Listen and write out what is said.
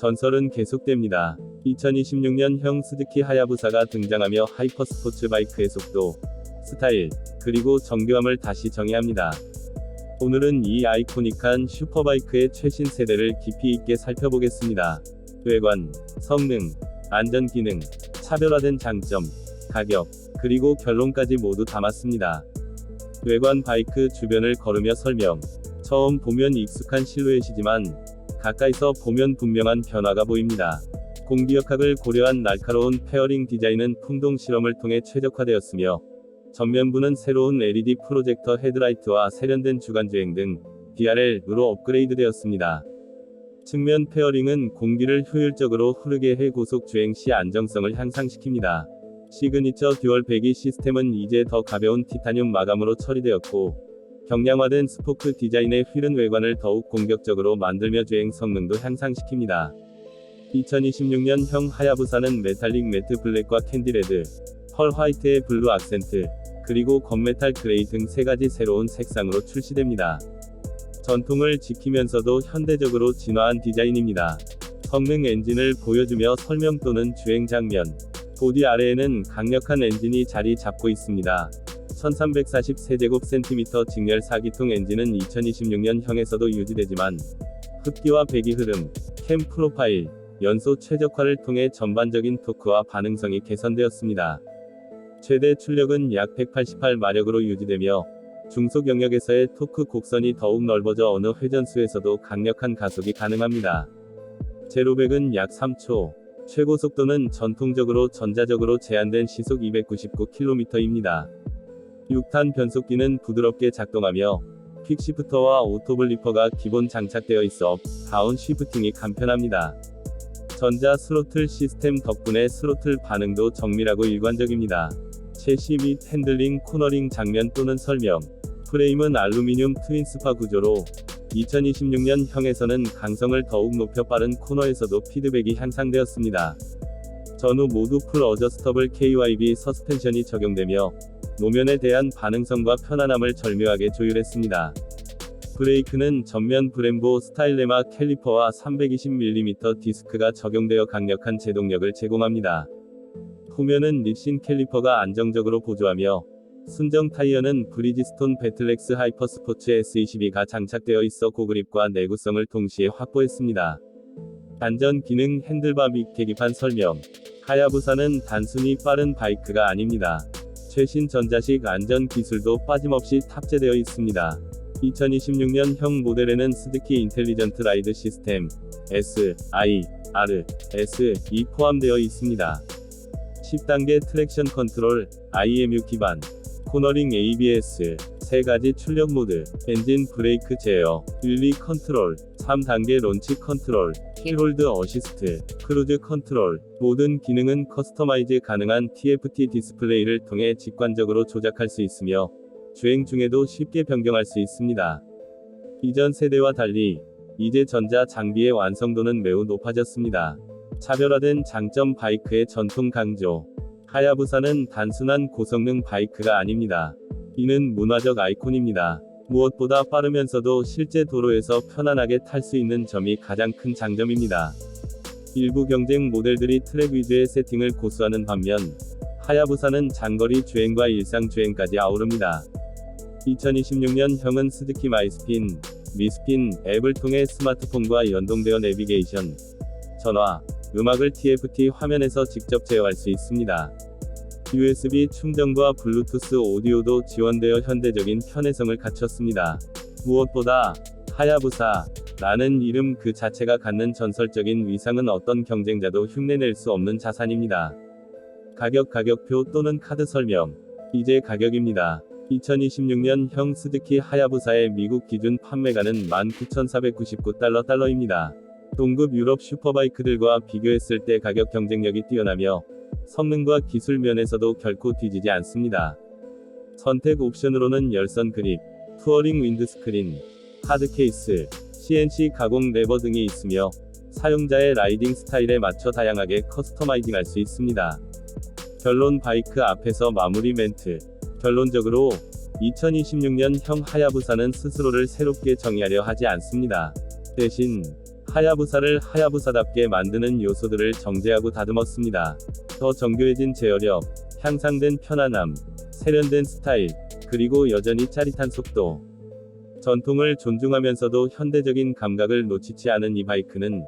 전설은 계속됩니다. 2026년 형 스즈키 하야부사가 등장하며 하이퍼 스포츠 바이크의 속도, 스타일, 그리고 정교함을 다시 정의합니다. 오늘은 이 아이코닉한 슈퍼바이크의 최신 세대를 깊이 있게 살펴보겠습니다. 외관, 성능, 안전 기능, 차별화된 장점, 가격, 그리고 결론까지 모두 담았습니다. 외관 바이크 주변을 걸으며 설명. 처음 보면 익숙한 실루엣이지만 가까이서 보면 분명한 변화가 보입니다. 공기역학을 고려한 날카로운 페어링 디자인은 풍동 실험을 통해 최적화되었으며 전면부는 새로운 LED 프로젝터 헤드라이트와 세련된 주간주행 등 DRL으로 업그레이드되었습니다. 측면 페어링은 공기를 효율적으로 흐르게 해 고속 주행 시 안정성을 향상시킵니다. 시그니처 듀얼 배기 시스템은 이제 더 가벼운 티타늄 마감으로 처리되었고 경량화된 스포크 디자인의 휠은 외관을 더욱 공격적으로 만들며 주행 성능도 향상시킵니다. 2026년형 하야부사는 메탈릭 매트 블랙과 캔디레드, 펄 화이트의 블루 악센트, 그리고 건메탈 그레이 등 세 가지 새로운 색상으로 출시됩니다. 전통을 지키면서도 현대적으로 진화한 디자인입니다. 성능 엔진을 보여주며 설명 또는 주행 장면. 보디 아래에는 강력한 엔진이 자리 잡고 있습니다. 1340세제곱센티미터 직렬 4기통 엔진은 2026년형에서도 유지되지만 흡기와 배기 흐름, 캠 프로파일, 연소 최적화를 통해 전반적인 토크와 반응성이 개선되었습니다. 최대 출력은 약 188마력으로 유지되며 중속 영역에서의 토크 곡선이 더욱 넓어져 어느 회전수에서도 강력한 가속이 가능합니다. 제로백은 약 3초, 최고 속도는 전통적으로 전자적으로 제한된 시속 299km입니다. 6탄 변속기는 부드럽게 작동하며 퀵시프터와 오토블리퍼가 기본 장착되어 있어 다운 쉬프팅이 간편합니다. 전자 스로틀 시스템 덕분에 스로틀 반응도 정밀하고 일관적입니다. 채시 및 핸들링 코너링 장면 또는 설명. 프레임은 알루미늄 트윈스파 구조로 2026년 형에서는 강성을 더욱 높여 빠른 코너에서도 피드백이 향상되었습니다. 전후 모두 풀 어저스터블 KYB 서스펜션이 적용되며 노면에 대한 반응성과 편안함을 절묘하게 조율했습니다. 브레이크는 전면 브렘보 스타일레마 캘리퍼와 320mm 디스크가 적용되어 강력한 제동력을 제공합니다. 후면은 립신 캘리퍼가 안정적으로 보조하며 순정 타이어는 브리지스톤 배틀렉스 하이퍼스포츠 S22가 장착되어 있어 고그립과 내구성을 동시에 확보했습니다. 안전 기능 핸들바 및 계기판 설명. 하야부사는 단순히 빠른 바이크가 아닙니다. 최신 전자식 안전 기술도 빠짐없이 탑재되어 있습니다. 2026년형 모델에는 스즈키 인텔리전트 라이드 시스템 S, I, R, S, 이 포함되어 있습니다. 10단계 트랙션 컨트롤, IMU 기반, 코너링 ABS, 3가지 출력 모드, 엔진 브레이크 제어, 윤리 컨트롤, 3단계 론치 컨트롤, 킬홀드 어시스트, 크루즈 컨트롤, 모든 기능은 커스터마이즈 가능한 TFT 디스플레이를 통해 직관적으로 조작할 수 있으며, 주행 중에도 쉽게 변경할 수 있습니다. 이전 세대와 달리, 이제 전자 장비의 완성도는 매우 높아졌습니다. 차별화된 장점 바이크의 전통 강조. 하야부사는 단순한 고성능 바이크가 아닙니다. 이는 문화적 아이콘입니다. 무엇보다 빠르면서도 실제 도로에서 편안하게 탈 수 있는 점이 가장 큰 장점입니다. 일부 경쟁 모델들이 트랙 위주의 세팅을 고수하는 반면, 하야부사는 장거리 주행과 일상 주행까지 아우릅니다. 2026년형은 스즈키 마이스핀, 미스핀 앱을 통해 스마트폰과 연동되어 내비게이션, 전화, 음악을 TFT 화면에서 직접 제어할 수 있습니다. USB 충전과 블루투스 오디오도 지원되어 현대적인 편의성을 갖췄습니다. 무엇보다 하야부사 라는 이름 그 자체가 갖는 전설적인 위상은 어떤 경쟁자도 흉내낼 수 없는 자산입니다. 가격 가격표 또는 카드 설명. 이제 가격입니다. 2026년형 스즈키 하야부사의 미국 기준 판매가는 19,499달러 달러입니다. 동급 유럽 슈퍼바이크들과 비교했을 때 가격 경쟁력이 뛰어나며 성능과 기술 면에서도 결코 뒤지지 않습니다. 선택 옵션으로는 열선 그립, 투어링 윈드스크린, 하드 케이스, CNC 가공 레버 등이 있으며 사용자의 라이딩 스타일에 맞춰 다양하게 커스터마이징할 수 있습니다. 결론 바이크 앞에서 마무리 멘트. 결론적으로 2026년형 하야부사는 스스로를 새롭게 정의하려 하지 않습니다. 대신 하야부사를 하야부사답게 만드는 요소들을 정제하고 다듬었습니다. 더 정교해진 제어력, 향상된 편안함, 세련된 스타일, 그리고 여전히 짜릿한 속도. 전통을 존중하면서도 현대적인 감각을 놓치지 않은 이 바이크는